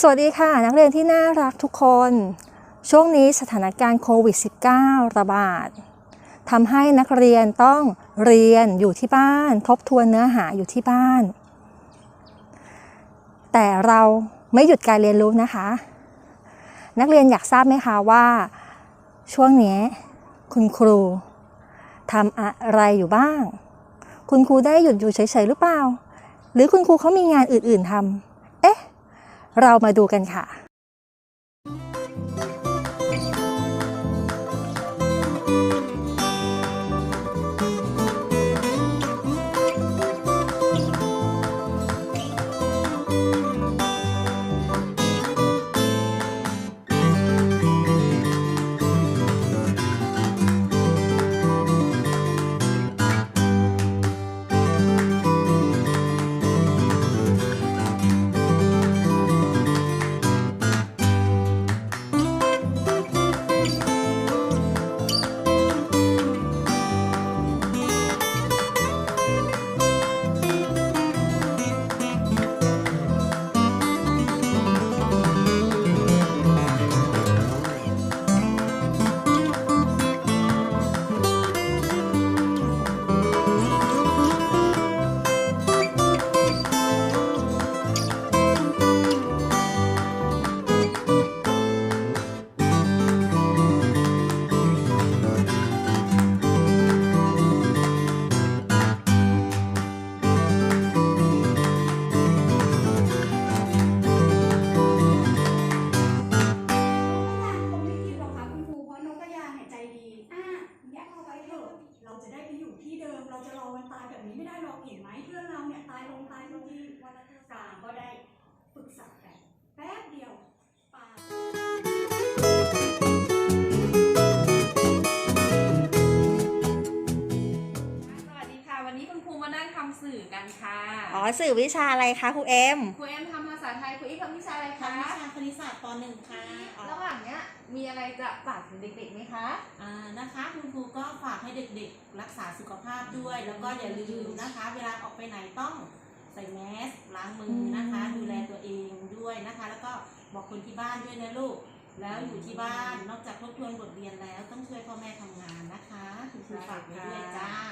สวัสดีค่ะ นักเรียนที่น่ารักทุกคน ช่วงนี้สถานการณ์โควิด -19 ระบาดทำให้นักเรียนต้องเรียนอยู่ที่บ้าน ทบทวนเนื้อหาอยู่ที่บ้าน แต่เราไม่หยุดการเรียนรู้นะคะ นักเรียนอยากทราบไหมคะว่า ช่วงนี้คุณครูทำอะไรอยู่บ้าง คุณครูได้หยุดอยู่เฉยๆหรือเปล่า หรือคุณครูเขามีงานอื่นๆทำ เรามาดูกันค่ะ เราจะได้ไปอยู่ที่เดิม เราจะรอวันตายแบบนี้ไม่ได้หรอกเห็นไหมเพื่อนเราเนี่ยตายลงตายลงที่วันละสามก็ได้ปรึกษากันแป๊บ กันค่ะ อ๋อสื่อวิชาอะไรคะครูเอ็ม ครูเอ็มทำภาษาไทย ครูอีฟทำวิชาอะไรคะ ทำวิชาคณิตศาสตร์ป .1 ค่ะระหว่างเนี้ยมีอะไรจะฝากถึงเด็กๆไหมคะ อ่านะคะคุณครูก็ฝากให้เด็กๆ รักษาสุขภาพด้วย แล้วก็อย่าลืมนะคะ เวลาออกไปไหนต้องใส่แมสล้างมือนะคะ ดูแลตัวเองด้วยนะคะ แล้วก็บอกคนที่บ้านด้วยนะลูก แล้วอยู่ที่บ้านนอกจากทบทวนบทเรียนแล้วต้องช่วยพ่อแม่ทำงานนะคะคุณครูฝากไว้ด้วยจ้าโอเค